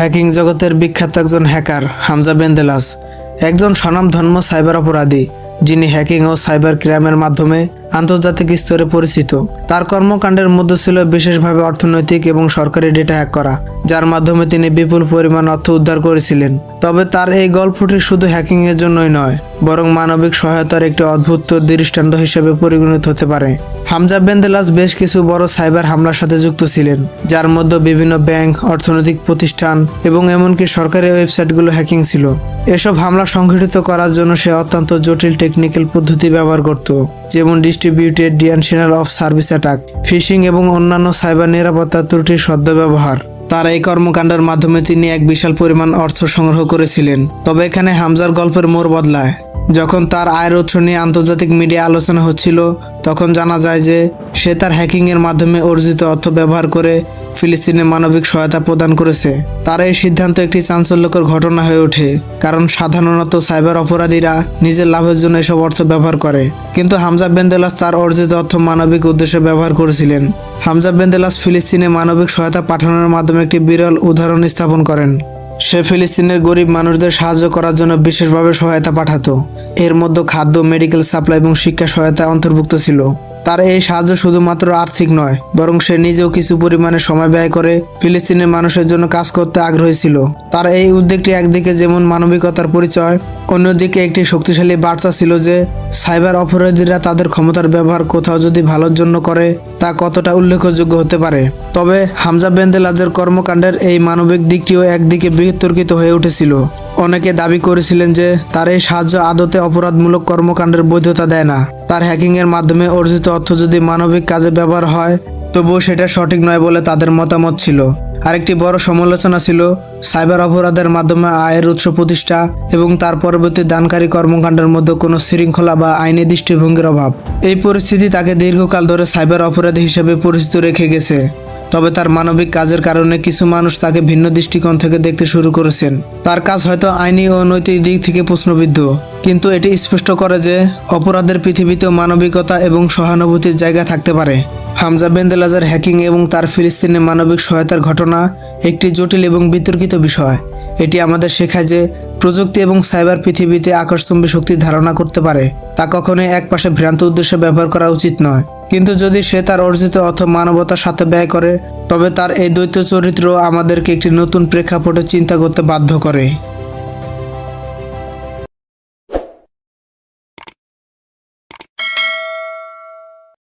Hacking জগতের বিখ্যাত একজন হ্যাকার, হামজা বেন্দেলাস একজন স্বনামধন্য সাইবার অপরাধী, যিনি হ্যাকিং ও সাইবার ক্রাইমের মাধ্যমে আন্তর্জাতিক স্তরে পরিচিত। তার কর্মকাণ্ডের মধ্যে ছিল বিশেষভাবে অর্থনৈতিক এবং সরকারি ডেটা হ্যাক করা, যার মাধ্যমে তিনি বিপুল পরিমাণ অর্থ উদ্ধার করেছিলেন। তবে তার এই গল্পটি শুধু হ্যাকিং এর জন্যই নয়, বরং মানবিক সহায়তার একটি অদ্ভুত দৃষ্টান্ত হিসেবে পরিগণিত হতে পারে। হামজা বেন্দেলাস বেশ কিছু বড় সাইবার হামলার সাথে যুক্ত ছিলেন, যার মধ্যে বিভিন্ন ব্যাংক, অর্থনৈতিক প্রতিষ্ঠান এবং এমনকি সরকারি ওয়েবসাইটগুলো হ্যাকিং ছিল। এসব হামলা সংঘটিত করার জন্য সে অত্যন্ত জটিল টেকনিক্যাল পদ্ধতি ব্যবহার করত, যেমন distributed denial of service attack, phishing এবং অন্যান্য সাইবার নিরাপত্তা ত্রুটির সদ্ব্যবহার তার এই কর্মকাণ্ডের মাধ্যমে তিনি এক বিশাল পরিমাণ অর্থ সংগ্রহ করেছিলেন, তবে এখানে হামজার গল্পের মোড় বদলায়। যখন তার আয়ের উৎস নিয়ে আন্তর্জাতিক মিডিয়া আলোচনা হচ্ছিল, তখন জানা যায় যে সে তার হ্যাকিংয়ের মাধ্যমে অর্জিত অর্থ ব্যবহার করে ফিলিস্তিনে মানবিক সহায়তা প্রদান করেছে। তার এই সিদ্ধান্ত একটি চাঞ্চল্যকর ঘটনা হয়ে ওঠে, কারণ সাধারণত সাইবার অপরাধীরা নিজের লাভের জন্য এসব অর্থ ব্যবহার করে। কিন্তু হামজা বেন্দেলাস তার অর্জিত অর্থ মানবিক উদ্দেশ্যে ব্যবহার করেছিলেন। হামজা বেন্দেলাস ফিলিস্তিনে মানবিক সহায়তা পাঠানোর মাধ্যমে একটি বিরল উদাহরণ স্থাপন করেন। সে ফিলিস্তিনের গরিব মানুষদের সাহায্য করার জন্য বিশেষভাবে সহায়তা পাঠাতো। এর মধ্যে খাদ্য, মেডিকেল সাপ্লাই এবং শিক্ষা সহায়তা অন্তর্ভুক্ত ছিল। তার এই সাহায্য শুধুমাত্র আর্থিক নয়, বরং সে নিজেও কিছু পরিমাণে সময় ব্যয় করে ফিলিস্তিনের মানুষের জন্য কাজ করতে আগ্রহী ছিল। তার এই উদ্যোগটি একদিকে যেমন মানবিকতার পরিচয়, অন্যদিকে একটি শক্তিশালী বার্তা ছিল যে সাইবার অপরাধীরা তাদের ক্ষমতার ব্যবহার কোথাও যদি ভালোর জন্য করে, তা কতটা উল্লেখযোগ্য হতে পারে। তবে হামজা বেন্দেলাজের কর্মকাণ্ডের এই মানবিক দিকটিও একদিকে বিতর্কিত হয়ে উঠেছিল। অনেকে দাবি করেছিলেন যে তার এই সাহায্য আদতে অপরাধমূলক কর্মকাণ্ডের বৈধতা দেয় না। তার হ্যাকিংয়ের মাধ্যমে অর্জিত অর্থ যদি মানবিক কাজে ব্যবহার হয়, তবুও সেটা সঠিক নয় বলে তাদের মতামত ছিল। আরেকটি বড় সমালোচনা ছিল সাইবার অপরাধের মাধ্যমে আয়ের উৎস প্রতিষ্ঠা এবং তার পরবর্তী দানকারী কর্মকাণ্ডের মধ্যে কোনো শৃঙ্খলা বা আইনি দৃষ্টিভঙ্গির অভাব। এই পরিস্থিতি তাকে দীর্ঘকাল ধরে সাইবার অপরাধী হিসেবে পরিচিত রেখে গেছে। তবে তার মানবিক কাজের কারণে কিছু মানুষ তাকে ভিন্ন দৃষ্টিকোণ থেকে দেখতে শুরু করেছেন। তার কাজ হয়তো আইনি ও নৈতিক দিক থেকে প্রশ্নবিদ্ধ। কিন্তু এটি স্পষ্ট করে যে অপরাধের পৃথিবীতেও মানবিকতা এবং সহানুভূতির জায়গা থাকতে পারে। হামজা বেন্দেলাজের হ্যাকিং এবং তার ফিলিস্তিনে মানবিক সহায়তার ঘটনা একটি জটিল এবং বিতর্কিত বিষয়। এটি আমাদের শেখায় যে প্রযুক্তি এবং সাইবার পৃথিবীতে আকর্ষণী শক্তির ধারণা করতে পারে। তা কখনোই একপাশে ভ্রান্ত উদ্দেশ্যে ব্যবহার করা উচিত নয়। কিন্তু যদি সে তার অর্জিত অর্থ মানবতার সাথে ব্যয় করে, তবে তার এই দ্বৈত চরিত্র আমাদেরকে একটি নতুন প্রেক্ষাপটে চিন্তা করতে বাধ্য করে।